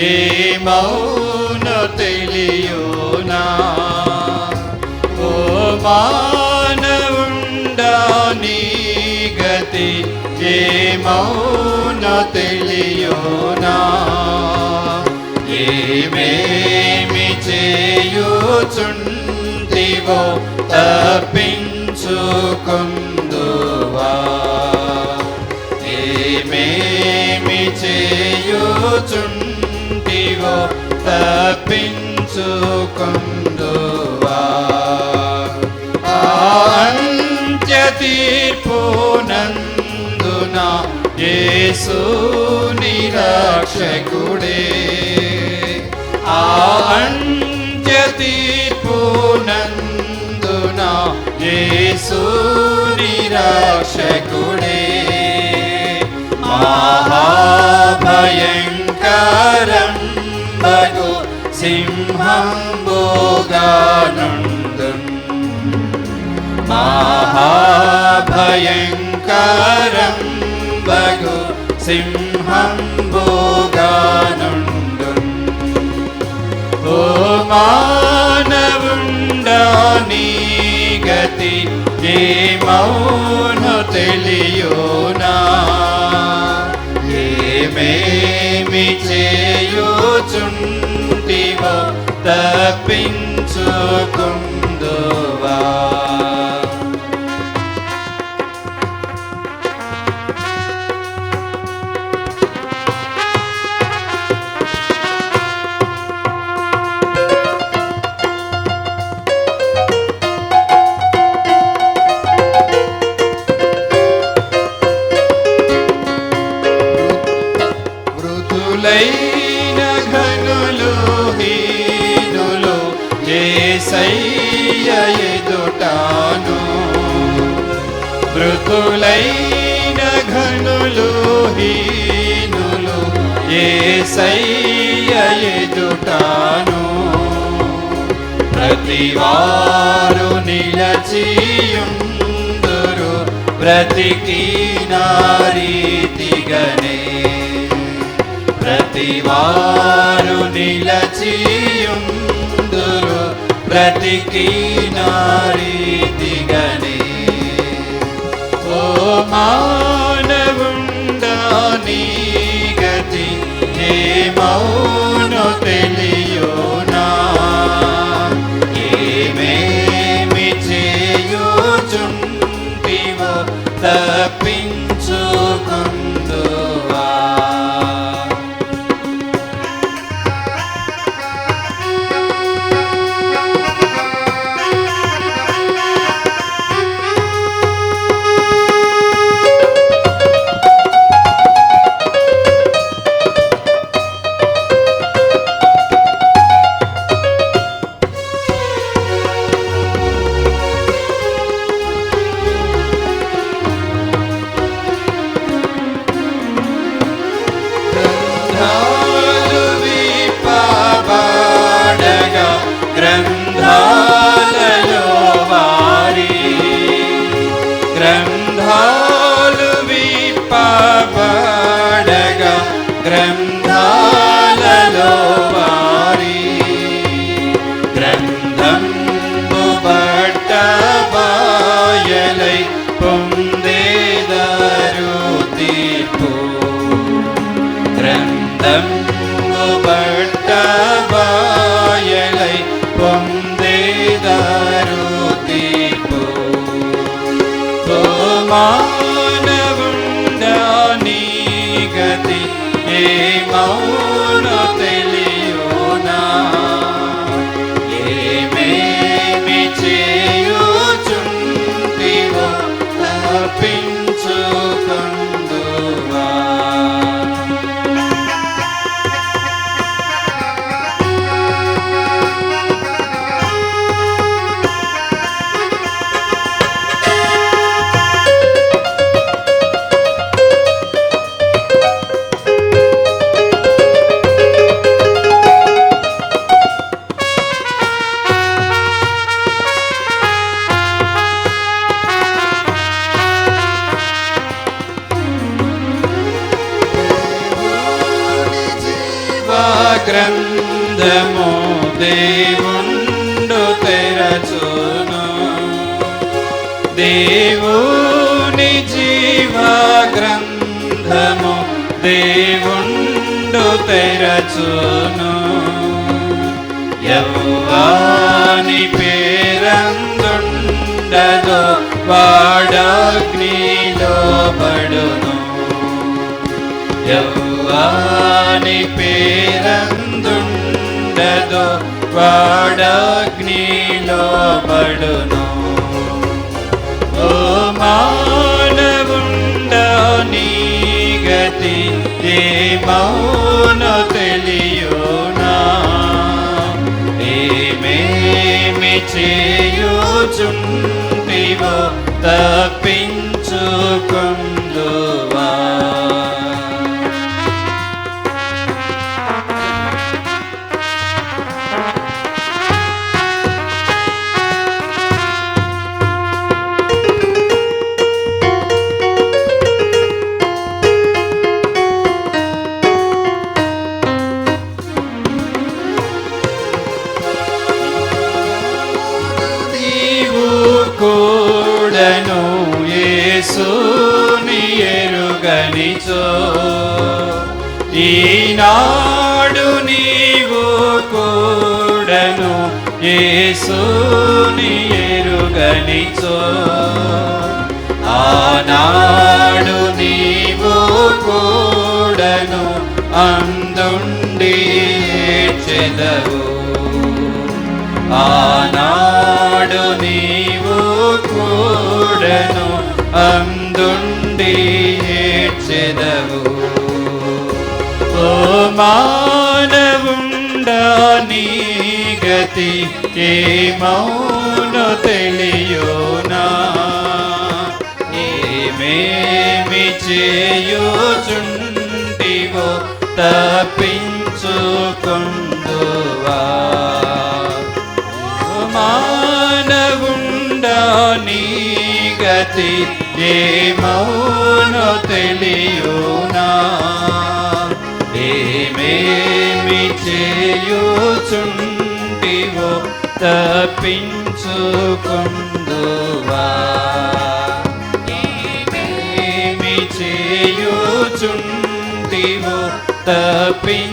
ఏ మౌన తెలియునా? ఓ మానవుండా నీ గతి ఏ మౌన తెలియునా? ఏమేమి చేయుచుంటివో తప్పించుకుందువా? ఏమేమి చేయుచుంటివో తప్పించుకుందువా. అంత్య యేసు నిరక్షకుడే ఆ అంత్య తీర్పునందున యేసు నిరక్షకుడే మహాభయంకరం బగు సింహంబోగానందున్ ఓ మానవుండా నీ గతి ఏ మౌను తెలియునా? ఏమేమి చేయుచుంటివో తప్పించుకుందువా మృతులైన ఘనులు హీనులు ఏసయ్య ఎదుటాను. ప్రతివారు నిలచియుందురు బ్రతికి నారీతిగనే ప్రతివారు నిలచియుందురు బ్రతికి నారీతిగనే మానవుండా నీ గతి ఏ గ్రంథాలలో వారి గ్రంథము పట్ట బాయలై పొందేదారు Oh. గ్రంథము దేవుండు తెరచును. దేవుని జీవ గ్రంథము దేవుండు తెరచును. యవ్వాని పేరందుండదు వాడగ్నిలో పడును. యవ్వాని పేరందుండదో వాడగ్నిలో పడును ఓ మానవుండ నీ గతి ఏ మౌన తెలియునా. ఏమేమి చేయుచుంటివో తప్పించుకుందువా ఈనాడు నీవు కూడను ఏసుని ఎరుగనిచో. ఆనాడు నీవు కూడను అందుండి చెదవు. ఆనాడు నీవు కూడను అందుండి చెదవు. ఓ మానవుండా నీ గతి ఏ మౌను తెలియోనా? ఏమేమి చేయుచుంటివో తప్పించుకుందువా? మానవుండా నీ గతి ఏ మౌన తెలియునా? ఏమేమి చేయుచుంటివో తప్పించుకుందువా? ఏమేమి చేయుచుంటివో తప్పించుకుందువా?